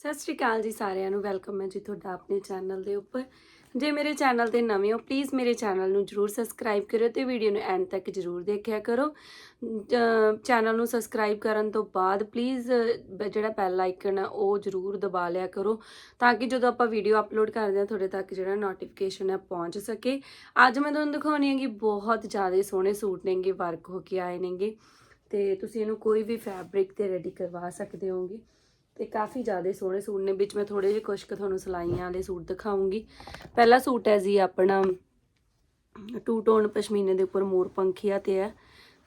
ਸਤਿ ਸ਼੍ਰੀ ਅਕਾਲ ਜੀ ਸਾਰਿਆਂ ਨੂੰ, ਵੈਲਕਮ ਹੈ ਜੀ ਤੁਹਾਡਾ ਆਪਣੇ ਚੈਨਲ ਦੇ ਉੱਪਰ। ਜੇ ਮੇਰੇ ਚੈਨਲ ਤੇ ਨਵੇਂ ਹੋ ਪਲੀਜ਼ ਮੇਰੇ ਚੈਨਲ ਨੂੰ ਜਰੂਰ ਸਬਸਕ੍ਰਾਈਬ ਕਰਿਓ ਤੇ ਵੀਡੀਓ ਨੂੰ ਐਂਡ ਤੱਕ ਜਰੂਰ ਦੇਖਿਆ ਕਰੋ। ਚੈਨਲ ਨੂੰ ਸਬਸਕ੍ਰਾਈਬ ਕਰਨ ਤੋਂ ਬਾਅਦ ਪਲੀਜ਼ ਜਿਹੜਾ ਬੈਲ ਆਈਕਨ ਹੈ ਉਹ ਜਰੂਰ ਦਬਾ ਲਿਆ ਕਰੋ ਤਾਂ ਕਿ ਜਦੋਂ ਆਪਾਂ ਵੀਡੀਓ ਅਪਲੋਡ ਕਰਦੇ ਹਾਂ, ਤੁਹਾਡੇ ਤੱਕ ਜਿਹੜਾ ਨੋਟੀਫਿਕੇਸ਼ਨ ਹੈ ਪਹੁੰਚ ਸਕੇ। ਅੱਜ ਮੈਂ ਤੁਹਾਨੂੰ ਦਿਖਾਉਣੀ ਹੈਗੀ ਬਹੁਤ ਜ਼ਿਆਦਾ ਸੋਹਣੇ ਸੂਟ ਨੇਗੇ, ਵਰਕ ਹੋ ਕੇ ਆਏ ਨੇਗੇ ਤੇ ਤੁਸੀਂ ਇਹਨੂੰ ਕੋਈ ਵੀ ਫੈਬਰਿਕ ਤੇ ਰੈਡੀ ਕਰਵਾ ਸਕਦੇ ਹੋਗੇ। ਤੇ ਕਾਫੀ ਜ਼ਿਆਦਾ ਸੋਹਣੇ ਸੂਟ ਨੇ, ਵਿੱਚ ਮੈਂ ਥੋੜੇ ਜਿਹੇ ਕੁਛ ਕੁ ਤੁਹਾਨੂੰ ਸਲਾਈਆਂ ਵਾਲੇ ਸੂਟ ਦਿਖਾਉਂਗੀ। ਪਹਿਲਾ ਸੂਟ ਹੈ ਜੀ ਆਪਣਾ ਟੂ ਟੋਨ ਪਸ਼ਮੀਨੇ ਦੇ ਉੱਪਰ ਮੋਰ ਪੰਖੀਆ ਤੇ ਹੈ।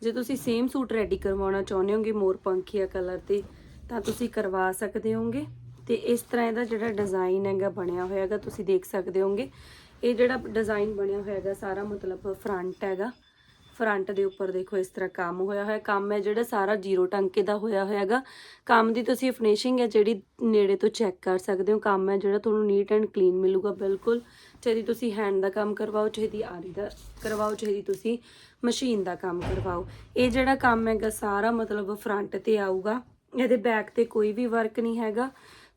ਜੇ ਤੁਸੀਂ ਸੇਮ ਸੂਟ ਰੈਡੀ ਕਰਵਾਉਣਾ ਚਾਹੁੰਦੇ ਹੋਗੇ ਮੋਰ ਪੰਖੀਆ ਕਲਰ ਤੇ, ਤਾਂ ਤੁਸੀਂ ਕਰਵਾ ਸਕਦੇ ਹੋਗੇ। ਤੇ ਇਸ ਤਰ੍ਹਾਂ ਇਹਦਾ ਜਿਹੜਾ ਡਿਜ਼ਾਈਨ ਹੈਗਾ ਬਣਿਆ ਹੋਇਆ ਹੈਗਾ, ਤੁਸੀਂ ਦੇਖ ਸਕਦੇ ਹੋਗੇ। ਇਹ ਜਿਹੜਾ ਡਿਜ਼ਾਈਨ ਬਣਿਆ ਹੋਇਆ ਹੈਗਾ, ਸਾਰਾ ਮਤਲਬ ਫਰੰਟ ਹੈਗਾ। ਫਰੰਟ ਦੇ ਉੱਪਰ ਦੇਖੋ ਇਸ ਤਰ੍ਹਾਂ ਕੰਮ ਹੋਇਆ ਹੋਇਆ, ਕੰਮ ਹੈ ਜਿਹੜਾ ਸਾਰਾ ਜ਼ੀਰੋ ਟਾਂਕੇ ਦਾ ਹੋਇਆ ਹੋਇਆਗਾ ਕੰਮ ਦੀ ਤੁਸੀਂ ਫਿਨਿਸ਼ਿੰਗ ਹੈ ਜਿਹੜੀ ਨੇੜੇ ਤੋਂ ਚੈੱਕ ਕਰ ਸਕਦੇ ਹੋ। ਕੰਮ ਹੈ ਜਿਹੜਾ ਤੁਹਾਨੂੰ ਨੀਟ ਐਂਡ ਕਲੀਨ ਮਿਲੂਗਾ ਬਿਲਕੁਲ। ਚਾਹੇ ਤੁਸੀਂ ਹੈਂਡ ਦਾ ਕੰਮ ਕਰਵਾਓ, ਚਾਹੇ ਦੀ ਆਰੀ ਦਾ ਕਰਵਾਓ, ਚਾਹੇ ਦੀ ਤੁਸੀਂ ਮਸ਼ੀਨ ਦਾ ਕੰਮ ਕਰਵਾਓ। ਇਹ ਜਿਹੜਾ ਕੰਮ ਹੈਗਾ ਸਾਰਾ ਮਤਲਬ ਫਰੰਟ ਤੇ ਆਊਗਾ। ਇਹਦੇ ਬੈਕ ਤੇ ਕੋਈ ਵੀ ਵਰਕ ਨਹੀਂ ਹੈਗਾ।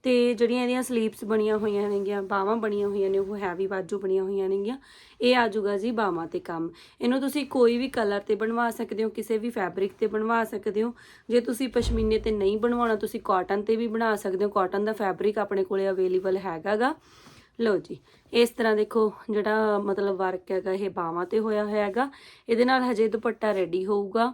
ਤੇ ਜਿਹੜੀਆਂ ਇਹਦੀਆਂ ਸਲੀਪਸ ਬਣੀਆਂ ਹੋਈਆਂ ਨੇਗੀਆਂ, ਬਾਹਾਂ ਬਣੀਆਂ ਹੋਈਆਂ ਨੇ, ਉਹ ਹੈਵੀ ਬਾਜੂ ਬਣੀਆਂ ਹੋਈਆਂ ਨੇਗੀਆਂ, ਇਹ ਆ ਜਾਊਗਾ ਜੀ ਬਾਹਾਂ ਤੇ ਕੰਮ। ਇਹਨੂੰ ਤੁਸੀਂ ਕੋਈ ਵੀ ਕਲਰ ਤੇ ਬਣਵਾ ਸਕਦੇ ਹੋ, ਕਿਸੇ ਵੀ ਫੈਬਰਿਕ ਤੇ ਬਣਵਾ ਸਕਦੇ ਹੋ। ਜੇ ਤੁਸੀਂ ਪਸ਼ਮੀਨੇ ਤੇ ਨਹੀਂ ਬਣਵਾਉਣਾ, ਤੁਸੀਂ ਕਾਟਨ ਤੇ ਵੀ ਬਣਾ ਸਕਦੇ ਹੋ। ਕਾਟਨ ਦਾ ਫੈਬਰਿਕ ਆਪਣੇ ਕੋਲੇ ਅਵੇਲੇਬਲ ਹੈਗਾਗਾ। ਲਓ ਜੀ, ਇਸ ਤਰ੍ਹਾਂ ਦੇਖੋ ਜਿਹੜਾ ਮਤਲਬ ਵਰਕ ਹੈਗਾ, ਇਹ ਬਾਹਾਂ ਤੇ ਹੋਇਆ ਹੋਇਆ ਹੈਗਾ ਇਹਦੇ ਨਾਲ ਹਜੇ ਦੁਪੱਟਾ ਰੈਡੀ ਹੋਊਗਾ।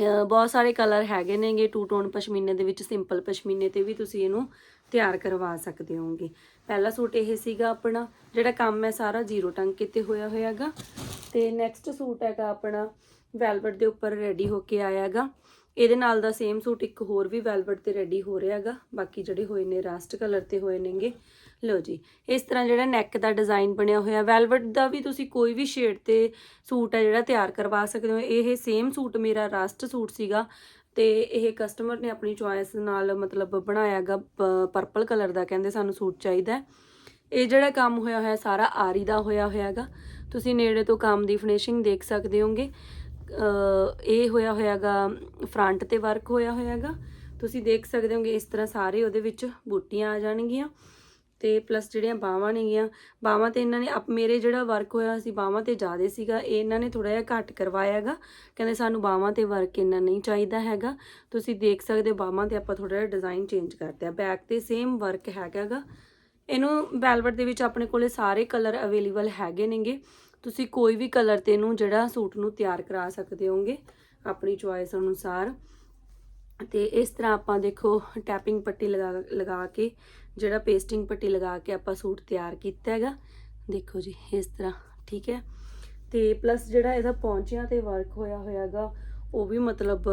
ਬਹੁਤ ਸਾਰੇ ਕਲਰ ਹੈਗੇ ਨੇਗੇ ਟੂ ਟੋਨ ਪਸ਼ਮੀਨੇ ਦੇ ਵਿੱਚ ਸਿੰਪਲ ਪਸ਼ਮੀਨੇ ਤੇ ਵੀ ਤੁਸੀਂ ਇਹਨੂੰ ਤਿਆਰ ਕਰਵਾ ਸਕਦੇ ਹੋਗੇ ਪਹਿਲਾ ਸੂਟ ਇਹ ਸੀਗਾ ਆਪਣਾ, ਜਿਹੜਾ ਕੰਮ ਹੈ ਸਾਰਾ ਜ਼ੀਰੋ ਟੰਕੇ ਤੇ ਹੋਇਆ ਹੋਇਆਗਾ। ਤੇ ਨੈਕਸਟ ਸੂਟ ਹੈਗਾ ਆਪਣਾ ਵੈਲਵਟ ਦੇ ਉੱਪਰ ਰੈਡੀ ਹੋ ਕੇ ਆਇਆਗਾ। ਇਹਦੇ ਨਾਲ ਦਾ ਸੇਮ ਸੂਟ ਇੱਕ ਹੋਰ ਵੀ ਵੈਲਵਟ ਤੇ ਰੈਡੀ ਹੋ ਰਿਹਾਗਾ, ਬਾਕੀ ਜਿਹੜੇ ਹੋਏ ਨੇ ਰਾਸਟ ਕਲਰ ਤੇ ਹੋਏ ਨੇਗੇ। ਲਓ ਜੀ, ਇਸ ਤਰ੍ਹਾਂ ਜਿਹੜਾ ਨੈਕ ਦਾ ਡਿਜ਼ਾਈਨ ਬਣਿਆ ਹੋਇਆ ਵੈਲਵਟ ਦਾ ਵੀ ਤੁਸੀਂ ਕੋਈ ਵੀ ਸ਼ੇਡ ਤੇ ਸੂਟ ਹੈ ਜਿਹੜਾ ਤਿਆਰ ਕਰਵਾ ਸਕਦੇ ਹੋ। ਇਹ ਸੇਮ ਸੂਟ ਮੇਰਾ ਰਸਟ ਸੂਟ ਸੀਗਾ ਤੇ ਇਹ ਕਸਟਮਰ ਨੇ ਆਪਣੀ ਚੁਆਇਸ ਨਾਲ ਮਤਲਬ ਬਣਾਇਆਗਾ ਪਰਪਲ ਕਲਰ ਦਾ ਕਹਿੰਦੇ ਸਾਨੂੰ ਸੂਟ ਚਾਹੀਦਾ ਇਹ ਜਿਹੜਾ ਕੰਮ ਹੋਇਆ ਹੋਇਆ ਸਾਰਾ ਆਰੀ ਦਾ ਹੋਇਆ ਹੋਇਆਗਾ ਤੁਸੀਂ ਨੇੜੇ ਤੋਂ ਕੰਮ ਦੀ ਫਿਨਿਸ਼ਿੰਗ ਦੇਖ ਸਕਦੇ ਹੋਗੇ। ਇਹ ਹੋਇਆ ਹੋਇਆਗਾ ਫਰੰਟ ਤੇ ਵਰਕ ਹੋਇਆ ਹੋਇਆਗਾ ਤੁਸੀਂ ਦੇਖ ਸਕਦੇ ਹੋਗੇ ਇਸ ਤਰ੍ਹਾਂ ਸਾਰੇ ਉਹਦੇ ਵਿੱਚ ਬੂਟੀਆਂ ਆ ਜਾਣਗੀਆਂ। ਤੇ ਪਲੱਸ ਜਿਹੜੀਆਂ ਬਾਹਾਂ ਨੇਗੀਆਂ ਬਾਹਾਂ ਤੇ ਇਹਨਾਂ ਨੇ ਅਪ, ਮੇਰੇ ਜਿਹੜਾ ਵਰਕ ਹੋਇਆ ਸੀ ਬਾਹਾਂ ਤੇ ਜ਼ਿਆਦਾ ਸੀਗਾ, ਇਹ ਇਹਨਾਂ ਨੇ ਥੋੜਾ ਜਿਹਾ ਘੱਟ ਕਰਵਾਇਆ ਹੈਗਾ। ਕਹਿੰਦੇ ਸਾਨੂੰ ਬਾਹਾਂ ਤੇ ਵਰਕ ਇੰਨਾ ਨਹੀਂ ਚਾਹੀਦਾ ਹੈਗਾ। ਤੁਸੀਂ ਦੇਖ ਸਕਦੇ ਹੋ ਬਾਹਾਂ ਤੇ ਆਪਾਂ ਥੋੜਾ ਜਿਹਾ ਡਿਜ਼ਾਈਨ ਚੇਂਜ ਕਰਦੇ ਆ ਬੈਕ ਤੇ ਸੇਮ ਵਰਕ ਹੈਗਾਗਾ ਇਹਨੂੰ ਵੈਲਵਟ ਦੇ ਵਿੱਚ ਆਪਣੇ ਕੋਲੇ ਸਾਰੇ ਕਲਰ ਅਵੇਲੇਬਲ ਹੈਗੇ ਨੇਗੇ। ਤੁਸੀਂ ਕੋਈ ਵੀ ਕਲਰ ਤੇ ਇਹਨੂੰ ਜਿਹੜਾ ਸੂਟ ਨੂੰ ਤਿਆਰ ਕਰਾ ਸਕਦੇ ਹੋਗੇ ਆਪਣੀ ਚੁਆਇਸ ਅਨੁਸਾਰ। ਤੇ ਇਸ ਤਰ੍ਹਾਂ ਆਪਾਂ ਦੇਖੋ ਟੈਪਿੰਗ ਪੱਟੀ ਲਗਾ ਲਗਾ ਕੇ ਜਿਹੜਾ ਪੇਸਟਿੰਗ ਪੱਟੀ ਲਗਾ ਕੇ ਆਪਾਂ ਸੂਟ ਤਿਆਰ ਕੀਤਾ ਹੈਗਾ, ਦੇਖੋ ਜੀ, ਇਸ ਤਰ੍ਹਾਂ, ਠੀਕ ਹੈ? ਤੇ ਪਲੱਸ ਜਿਹੜਾ ਇਹਦਾ ਪੌਂਚਿਆਂ ਤੇ ਵਰਕ ਹੋਇਆ ਹੋਇਆਗਾ ਉਹ ਵੀ ਮਤਲਬ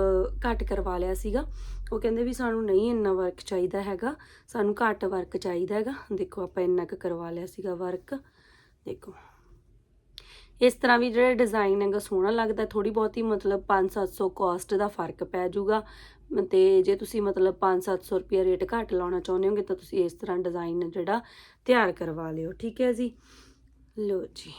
ਘੱਟ ਕਰਵਾ ਲਿਆ ਸੀਗਾ। ਉਹ ਕਹਿੰਦੇ ਵੀ ਸਾਨੂੰ ਨਹੀਂ ਇੰਨਾ ਵਰਕ ਚਾਹੀਦਾ ਹੈਗਾ, ਸਾਨੂੰ ਘੱਟ ਵਰਕ ਚਾਹੀਦਾ ਹੈਗਾ। ਦੇਖੋ, ਆਪਾਂ ਇੰਨਾ ਕੁ ਕਰਵਾ ਲਿਆ ਸੀਗਾ ਵਰਕ ਦੇਖੋ ਇਸ ਤਰ੍ਹਾਂ ਵੀ ਜਿਹੜਾ ਡਿਜ਼ਾਈਨ ਹੈਗਾ ਸੋਹਣਾ ਲੱਗਦਾ ਥੋੜੀ ਬਹੁਤੀ ਮਤਲਬ 5-700 ਕਾਸਟ ਦਾ ਫ਼ਰਕ ਪੈ ਜਾਊਗਾ। ਤੇ ਜੇ ਤੁਸੀਂ ਮਤਲਬ 5-700 ਰੁਪਏ ਰੇਟ ਘੱਟ ਲਾਉਣਾ ਚਾਹੁੰਦੇ ਹੋਗੇ, ਤਾਂ ਤੁਸੀਂ ਇਸ ਤਰ੍ਹਾਂ ਡਿਜ਼ਾਈਨ ਜਿਹੜਾ ਤਿਆਰ ਕਰਵਾ ਲਿਓ, ਠੀਕ ਹੈ ਜੀ? ਲੋ ਜੀ।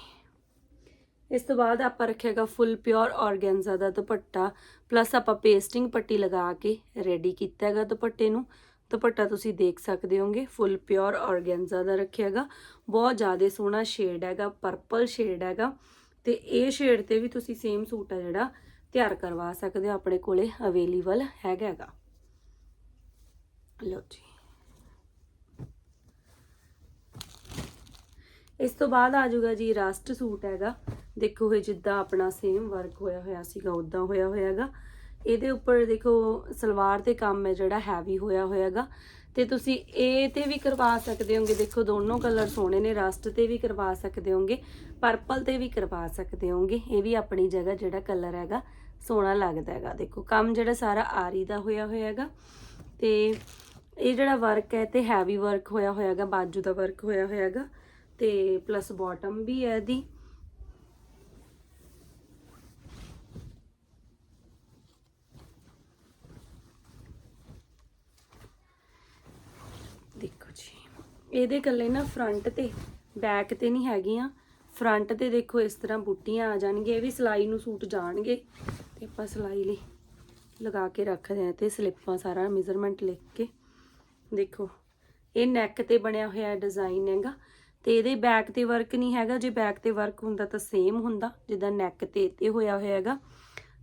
ਇਸ ਤੋਂ ਬਾਅਦ ਆਪਾਂ ਰੱਖਿਆਗਾ ਫੁੱਲ ਪਿਓਰ ਆਰਗੈਂਜ਼ਾ ਦਾ ਦੁਪੱਟਾ ਪਲੱਸ ਆਪਾਂ ਪੇਸਟਿੰਗ ਪੱਟੀ ਲਗਾ ਕੇ ਰੈਡੀ ਕੀਤਾ ਹੈਗਾ ਦੁਪੱਟੇ ਨੂੰ। ਦੁਪੱਟਾ ਤੁਸੀਂ ਦੇਖ ਸਕਦੇ ਹੋਗੇ, ਫੁੱਲ ਪਿਓਰ ਆਰਗੈਂਜ਼ਾ ਦਾ ਰੱਖਿਆਗਾ ਬਹੁਤ ਜ਼ਿਆਦਾ ਸੋਹਣਾ ਸ਼ੇਡ ਹੈਗਾ ਪਰਪਲ ਸ਼ੇਡ ਹੈਗਾ। ਤੇ ਇਹ ਸ਼ੇਡ ਤੇ ਵੀ ਤੁਸੀਂ ਸੇਮ ਸੂਟ ਆ ਜਿਹੜਾ, ਤਿਆਰ ਕਰਵਾ ਸਕਦੇ ਹੋ ਆਪਣੇ ਕੋਲੇ ਅਵੇਲੇਬਲ ਹੈਗਾ ਹੈਗਾ। ਲਓ ਜੀ। ਇਸ ਤੋਂ ਬਾਅਦ ਆ ਜਾਊਗਾ ਜੀ ਰਸਟ ਸੂਟ ਹੈਗਾ। ਦੇਖੋ ਇਹ ਜਿੱਦਾਂ ਆਪਣਾ ਸੇਮ ਵਰਕ ਹੋਇਆ ਹੋਇਆ ਸੀਗਾ ਉਦਾਂ ਹੋਇਆ ਹੋਇਆ ਹੈਗਾ। ਇਹਦੇ ਉੱਪਰ ਦੇਖੋ ਸਲਵਾਰ ਤੇ ਕੰਮ ਹੈ ਜਿਹੜਾ ਹੈਵੀ ਹੋਇਆ ਹੋਇਆਗਾ। ਤੇ ਤੁਸੀਂ ਇਹ ਤੇ ਵੀ ਕਰਵਾ ਸਕਦੇ ਹੋਗੇ। ਦੇਖੋ ਦੋਨੋਂ ਕਲਰ ਸੋਹਣੇ ਨੇ ਰਸਟ ਤੇ ਵੀ ਕਰਵਾ ਸਕਦੇ ਹੋਗੇ ਪਰਪਲ ਤੇ ਵੀ ਕਰਵਾ ਸਕਦੇ ਹੋਗੇ। ਇਹ ਵੀ ਆਪਣੀ ਜਗ੍ਹਾ ਜਿਹੜਾ ਕਲਰ ਹੈਗਾ, ਸੋਹਣਾ ਲੱਗਦਾ ਹੈਗਾ। ਦੇਖੋ ਕੰਮ ਜਿਹੜਾ ਸਾਰਾ ਆਰੀ ਦਾ ਹੋਇਆ ਹੋਇਆ ਹੈਗਾ ਤੇ ਇਹ ਜਿਹੜਾ ਵਰਕ ਹੈ ਤੇ ਹੈਵੀ ਵਰਕ ਹੋਇਆ ਹੋਇਆ ਹੈਗਾ ਬਾਜੂ ਦਾ ਵਰਕ ਹੋਇਆ ਹੋਇਆ ਹੈਗਾ ਤੇ ਪਲੱਸ ਬਾਟਮ ਵੀ ਹੈ ਇਹਦੀ ਦੇਖੋ ਜੀ ਇਹਦੇ ਕੱਲੇ ਨਾ ਫਰੰਟ ਤੇ ਬੈਕ ਤੇ ਨਹੀਂ ਹੈਗੀਆਂ। ਫਰੰਟ ਤੇ ਦੇਖੋ ਇਸ ਤਰ੍ਹਾਂ ਬੂਟੀਆਂ ਆ ਜਾਣਗੀਆਂ, ਇਹ ਵੀ ਸਿਲਾਈ ਨੂੰ ਸੂਟ ਜਾਣਗੇ। ਤੇ ਆਪਾਂ ਸਿਲਾਈ ਲਈ ਲਗਾ ਕੇ ਰੱਖਦੇ ਆ ਤੇ ਸਲਿੱਪਾਂ ਸਾਰਾ ਮੇਜ਼ਰਮੈਂਟ ਲਿਖ ਕੇ। ਦੇਖੋ, ਇਹ ਨੈਕ ਤੇ ਬਣਿਆ ਹੋਇਆ ਡਿਜ਼ਾਈਨ ਹੈਗਾ। ਤੇ ਇਹਦੇ ਬੈਕ ਤੇ ਵਰਕ ਨਹੀਂ ਹੈਗਾ, ਜੇ ਬੈਕ ਤੇ ਵਰਕ ਹੁੰਦਾ ਤਾਂ ਸੇਮ ਹੁੰਦਾ, ਜਿੱਦਾਂ ਨੈਕ ਤੇ ਤੇ ਹੋਇਆ ਹੋਇਆ ਹੈਗਾ।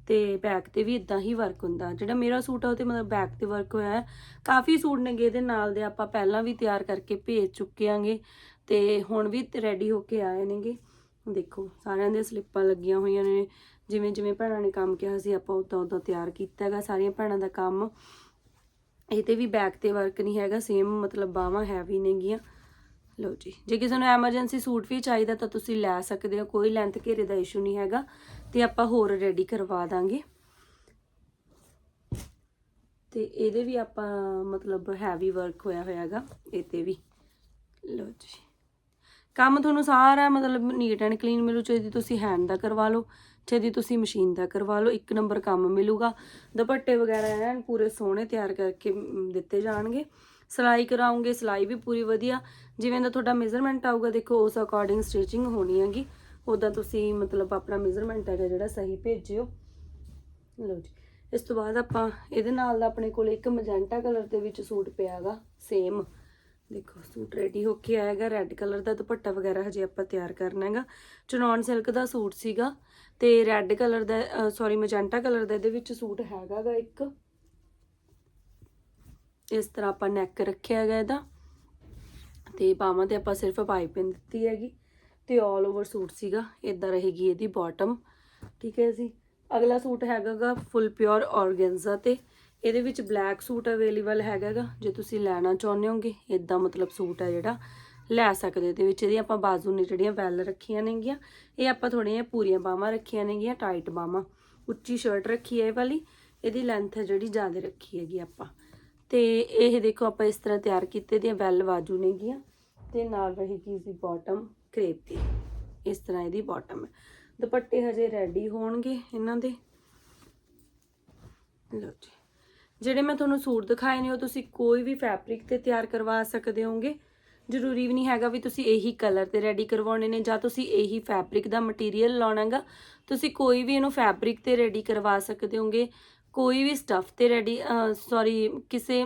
ਤੇ ਬੈਕ ਤੇ ਵੀ ਇਦਾਂ ਹੀ ਵਰਕ ਹੁੰਦਾ। ਜਿਹੜਾ ਮੇਰਾ ਸੂਟ ਆ ਉਹ ਤੇ ਮਤਲਬ ਬੈਕ ਤੇ ਵਰਕ ਹੋਇਆ ਹੈ। ਕਾਫੀ ਸੂਟ ਨੇਗੇ ਇਹਦੇ ਨਾਲ ਦੇ, ਆਪਾਂ ਪਹਿਲਾਂ ਵੀ ਤਿਆਰ ਕਰਕੇ ਭੇਜ ਚੁੱਕੇ ਆਂਗੇ। ਤੇ ਹੁਣ ਵੀ ਰੈਡੀ ਹੋ ਕੇ ਆਏ ਨੇਗੇ। ਦੇਖੋ, ਸਾਰਿਆਂ ਦੇ ਸਲਿੱਪਾਂ ਲੱਗੀਆਂ ਹੋਈਆਂ ਨੇ। ਜਿਵੇਂ ਜਿਵੇਂ ਭੈਣਾਂ ਨੇ ਕੰਮ ਕਿਹਾ ਸੀ, ਆਪਾਂ ਉਦਾਂ ਉਦਾਂ ਤਿਆਰ ਕੀਤਾ ਹੈਗਾ ਸਾਰੀਆਂ ਭੈਣਾਂ ਦਾ ਕੰਮ। ਇਹ ਤੇ ਵੀ ਬੈਕ ਤੇ ਵਰਕ ਨਹੀਂ ਹੈਗਾ ਸੇਮ ਮਤਲਬ ਬਾਹਾਂ ਹੈਵੀ ਨੇਗੀਆਂ। ਲਓ ਜੀ, ਜੇ ਕਿਸੇ ਨੂੰ ਐਮਰਜੈਂਸੀ ਸੂਟ ਵੀ ਚਾਹੀਦਾ ਤਾਂ ਤੁਸੀਂ ਲੈ ਸਕਦੇ ਹੋ। ਕੋਈ ਲੈਂਥ ਘੇਰੇ ਦਾ ਇਸ਼ੂ ਨਹੀਂ ਹੈਗਾ। ਤੇ ਆਪਾਂ ਹੋਰ ਰੈਡੀ ਕਰਵਾ ਦਾਂਗੇ। ਤੇ ਇਹਦੇ ਵੀ ਆਪਾਂ ਮਤਲਬ ਹੈਵੀ ਵਰਕ ਹੋਇਆ ਹੋਇਆ ਹੈਗਾ ਇਹ ਤੇ ਵੀ। ਲਓ ਜੀ। ਕੰਮ ਤੁਹਾਨੂੰ ਸਾਰਾ ਮਤਲਬ ਨੀਟ ਐਂਡ ਕਲੀਨ ਮਿਲੂ ਚਾਹੀਦੀ ਤੁਸੀਂ ਹੈਂਡ ਦਾ ਕਰਵਾ ਲਓ ਚਾਹੀਦੀ ਤੁਸੀਂ ਮਸ਼ੀਨ ਦਾ ਕਰਵਾ ਲਓ, ਇੱਕ ਨੰਬਰ ਕੰਮ ਮਿਲੂਗਾ। ਦੁਪੱਟੇ ਵਗੈਰਾ ਐਨ ਪੂਰੇ ਸੋਹਣੇ ਤਿਆਰ ਕਰਕੇ ਦਿੱਤੇ ਜਾਣਗੇ। ਸਿਲਾਈ ਕਰਾਉਂਗੇ, ਸਿਲਾਈ ਵੀ ਪੂਰੀ ਵਧੀਆ। ਜਿਵੇਂ ਦਾ ਤੁਹਾਡਾ ਮੇਜ਼ਰਮੈਂਟ ਆਊਗਾ, ਦੇਖੋ ਉਸ ਅਕੋਰਡਿੰਗ ਸਟਿਚਿੰਗ ਹੋਣੀ ਹੈਗੀ। ਉਦਾਂ ਤੁਸੀਂ ਮਤਲਬ ਆਪਣਾ ਮੇਜ਼ਰਮੈਂਟ ਹੈਗਾ ਜਿਹੜਾ ਸਹੀ ਭੇਜਿਓ। ਲਓ ਜੀ, ਇਸ ਤੋਂ ਬਾਅਦ ਆਪਾਂ ਇਹਦੇ ਨਾਲ ਦਾ ਆਪਣੇ ਕੋਲ ਇੱਕ ਮਜੈਂਟਾ ਕਲਰ ਦੇ ਵਿੱਚ ਸੂਟ ਪਿਆਗਾ ਸੇਮ ਦੇਖੋ, ਸੂਟ ਰੈਡੀ ਹੋ ਕੇ ਆਏਗਾ ਰੈੱਡ ਕਲਰ ਦਾ ਦੁਪੱਟਾ ਵਗੈਰਾ ਹਜੇ ਆਪਾਂ ਤਿਆਰ ਕਰਨਾ ਹੈਗਾ। ਚਨੌਨ ਸਿਲਕ ਦਾ ਸੂਟ ਸੀਗਾ ਤੇ ਰੈੱਡ ਕਲਰ ਦਾ ਸੌਰੀ ਮਜੈਂਟਾ ਕਲਰ ਦਾ ਇਹਦੇ ਵਿੱਚ ਸੂਟ ਹੈਗਾਗਾ ਇੱਕ। ਇਸ ਤਰ੍ਹਾਂ ਆਪਾਂ ਨੈਕ ਰੱਖਿਆ ਹੈਗਾ ਇਹਦਾ। ਤੇ ਬਾਹਾਂ ਤੇ ਆਪਾਂ ਸਿਰਫ ਪਾਈਪਿੰਗ ਦਿੱਤੀ ਹੈਗੀ। ਤੇ 올 ਓਵਰ ਸੂਟ ਸੀਗਾ ਇਦਾਂ ਰਹੇਗੀ ਇਹਦੀ ਬਾਟਮ ਠੀਕ ਹੈ ਜੀ? ਅਗਲਾ ਸੂਟ ਹੈਗਾਗਾ ਫੁੱਲ ਪਿਓਰ ਔਰਗੈਂਜ਼ਾ ਤੇ। ਇਹਦੇ ਵਿੱਚ ਬਲੈਕ ਸੂਟ ਅਵੇਲੇਬਲ ਹੈਗਾਗਾ, ਜੇ ਤੁਸੀਂ ਲੈਣਾ ਚਾਹੁੰਦੇ ਹੋਗੇ ਇਦਾਂ ਮਤਲਬ ਸੂਟ ਹੈ ਜਿਹੜਾ, ਲੈ ਸਕਦੇ ਹੋ। ਤੇ ਵਿੱਚ ਇਹਦੀ ਆਪਾਂ ਬਾਜ਼ੂ ਨੇ ਜਿਹੜੀਆਂ ਵੈਲ ਰੱਖੀਆਂ ਨੇਗੀਆਂ, ਇਹ ਆਪਾਂ ਥੋੜੀਆਂ ਪੂਰੀਆਂ ਬਾਹਾਂ ਰੱਖੀਆਂ ਨੇਗੀਆਂ ਟਾਈਟ ਬਾਹਾਂ। ਉੱਚੀ ਸ਼ਰਟ ਰੱਖੀ ਹੈ ਇਹ ਵਾਲੀ, ਇਹਦੀ ਲੈਂਥ ਹੈ ਜਿਹੜੀ ਜ਼ਿਆਦਾ ਰੱਖੀ ਹੈਗੀ ਆਪਾਂ। ਤੇ ਇਹ ਦੇਖੋ ਆਪਾਂ ਇਸ ਤਰ੍ਹਾਂ ਤਿਆਰ ਕੀਤੇ ਦੀਆਂ ਵੈਲ ਬਾਜੂ ਨੇਗੀਆਂ, ਤੇ ਨਾਲ ਰਹੇਗੀ ਇਸਦੀ ਬਾਟਮ ਕਰੇਪ ਦੀ ਇਸ ਤਰ੍ਹਾਂ ਇਹਦੀ ਬਾਟਮ ਹੈ। ਦੁਪੱਟੇ ਹਜੇ ਰੈਡੀ ਹੋਣਗੇ ਇਹਨਾਂ ਦੇ। ਲਓ ਜੀ। ਜਿਹੜੇ ਮੈਂ ਤੁਹਾਨੂੰ ਸੂਟ ਦਿਖਾਏ ਨੇ, ਉਹ ਤੁਸੀਂ ਕੋਈ ਵੀ ਫੈਬਰਿਕ ਤੇ ਤਿਆਰ ਕਰਵਾ ਸਕਦੇ ਹੋਗੇ ਜ਼ਰੂਰੀ ਵੀ ਨਹੀਂ ਹੈਗਾ ਵੀ ਤੁਸੀਂ ਇਹੀ ਕਲਰ ਤੇ ਰੈਡੀ ਕਰਵਾਉਣੇ ਨੇ ਜਾਂ ਤੁਸੀਂ ਇਹੀ ਫੈਬਰਿਕ ਦਾ ਮਟੀਰੀਅਲ ਲਾਉਣਾਗਾ। ਤੁਸੀਂ ਕੋਈ ਵੀ ਇਹਨੂੰ ਫੈਬਰਿਕ ਤੇ ਰੈਡੀ ਕਰਵਾ ਸਕਦੇ ਹੋਗੇ ਕੋਈ ਵੀ ਸਟਫ ਤੇ ਰੈਡੀ ਸੌਰੀ ਕਿਸੇ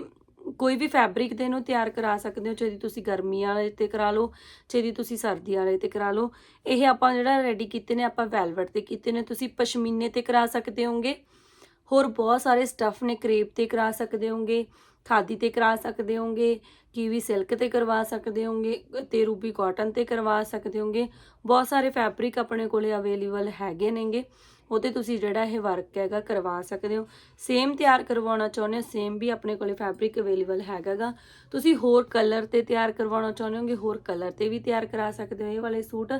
ਕੋਈ ਵੀ ਫੈਬਰਿਕ ਦੇ ਇਹਨੂੰ ਤਿਆਰ ਕਰਾ ਸਕਦੇ ਹੋ, ਚਾਹੇ ਤੁਸੀਂ ਗਰਮੀ ਵਾਲੇ ਤੇ ਕਰਾ ਲਓ, ਚਾਹੇ ਤੁਸੀਂ ਸਰਦੀ ਵਾਲੇ ਤੇ ਕਰਾ ਲਓ, ਇਹ ਆਪਾਂ ਜਿਹੜਾ ਰੈਡੀ ਕੀਤੇ ਨੇ, ਆਪਾਂ ਵੈਲਵਟ ਤੇ ਕੀਤੇ ਨੇ, ਤੁਸੀਂ ਪਸ਼ਮੀਨੇ ਤੇ ਕਰਾ ਸਕਦੇ ਹੋਗੇ ਹੋਰ ਬਹੁਤ ਸਾਰੇ ਸਟੱਫ ਨੇ ਕਰੇਪ ਤੇ ਕਰਾ ਸਕਦੇ ਹੋਗੇ ਖਾਦੀ ਤੇ ਕਰਾ ਸਕਦੇ ਹੋਗੇ ਕੀਵੀ ਸਿਲਕ ਤੇ ਕਰਵਾ ਸਕਦੇ ਹੋਗੇ, ਤੇ ਰੂਬੀ ਕਾਟਨ ਤੇ ਕਰਵਾ ਸਕਦੇ ਹੋਗੇ। ਬਹੁਤ ਸਾਰੇ ਫੈਬਰਿਕ ਆਪਣੇ ਕੋਲੇ ਅਵੇਲੇਬਲ ਹੈਗੇ ਨੇਗੇ। ਉਹਤੇ ਤੁਸੀਂ ਜਿਹੜਾ ਇਹ ਵਰਕ ਹੈਗਾ ਕਰਵਾ ਸਕਦੇ ਹੋ। ਸੇਮ ਤਿਆਰ ਕਰਵਾਉਣਾ ਚਾਹੁੰਦੇ ਹੋ ਸੇਮ ਵੀ ਆਪਣੇ ਕੋਲੇ ਫੈਬਰਿਕ ਅਵੇਲੇਬਲ ਹੈਗਾਗਾ। ਤੁਸੀਂ ਹੋਰ ਕਲਰ ਤੇ ਤਿਆਰ ਕਰਵਾਉਣਾ ਚਾਹੁੰਦੇ ਹੋਗੇ, ਹੋਰ ਕਲਰ ਤੇ ਵੀ ਤਿਆਰ ਕਰਾ ਸਕਦੇ ਹੋ ਇਹ ਵਾਲੇ ਸੂਟ।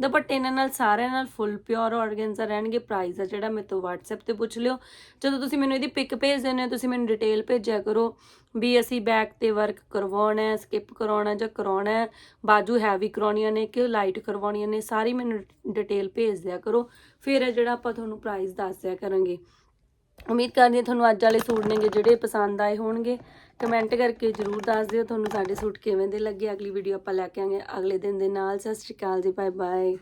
ਦੁਪੱਟੇ ਇਹਨਾਂ ਨਾਲ, ਸਾਰਿਆਂ ਨਾਲ ਫੁੱਲ ਪਿਓਰ ਆਰਗੈਂਜ਼ਾ ਰਹਿਣਗੇ। ਪ੍ਰਾਈਸ ਆ ਜਿਹੜਾ ਮੇਰੇ ਤੋਂ WhatsApp ਤੇ ਪੁੱਛ ਲਿਓ। ਜਦੋਂ ਤੁਸੀਂ ਮੈਨੂੰ ਇਹਦੀ ਪਿਕ ਭੇਜ ਦਿੰਦੇ ਹੋ, ਤੁਸੀਂ ਮੈਨੂੰ ਡਿਟੇਲ ਭੇਜਿਆ ਕਰੋ। ਵੀ ਅਸੀਂ ਬੈਕ ਤੇ ਵਰਕ ਕਰਵਾਉਣਾ ਹੈ ਸਕਿਪ ਕਰਾਉਣਾ ਜਾਂ ਕਰਾਉਣਾ ਹੈ, ਬਾਜੂ ਹੈਵੀ ਕਰਾਉਣੀਆਂ ਨੇ ਕਿ ਲਾਈਟ ਕਰਵਾਉਣੀਆਂ ਨੇ, ਸਾਰੀ ਮੈਨੂੰ ਡਿਟੇਲ ਭੇਜ ਦਿਆ ਕਰੋ। ਫਿਰ ਇਹ ਜਿਹੜਾ ਆਪਾਂ ਤੁਹਾਨੂੰ ਪ੍ਰਾਈਸ ਦੱਸ ਦਿਆ ਕਰਾਂਗੇ। ਉਮੀਦ ਕਰਦੀ ਹਾਂ ਤੁਹਾਨੂੰ ਅੱਜ ਵਾਲੇ ਸੂਟ ਨੇਗੇ ਜਿਹੜੇ ਪਸੰਦ ਆਏ ਹੋਣਗੇ। ਕਮੈਂਟ ਕਰਕੇ ਜਰੂਰ ਦੱਸ ਦਿਓ ਤੁਹਾਨੂੰ ਸਾਡੇ ਸੂਟ ਕਿਵੇਂ ਦੇ ਲੱਗੇ। ਅਗਲੀ ਵੀਡੀਓ ਆਪਾਂ ਲੈ ਕੇ ਆਵਾਂਗੇ। ਅਗਲੇ ਦਿਨ ਦੇ ਨਾਲ, ਸਤਿ ਸ਼੍ਰੀ ਅਕਾਲ ਜੀ ਬਾਏ ਬਾਏ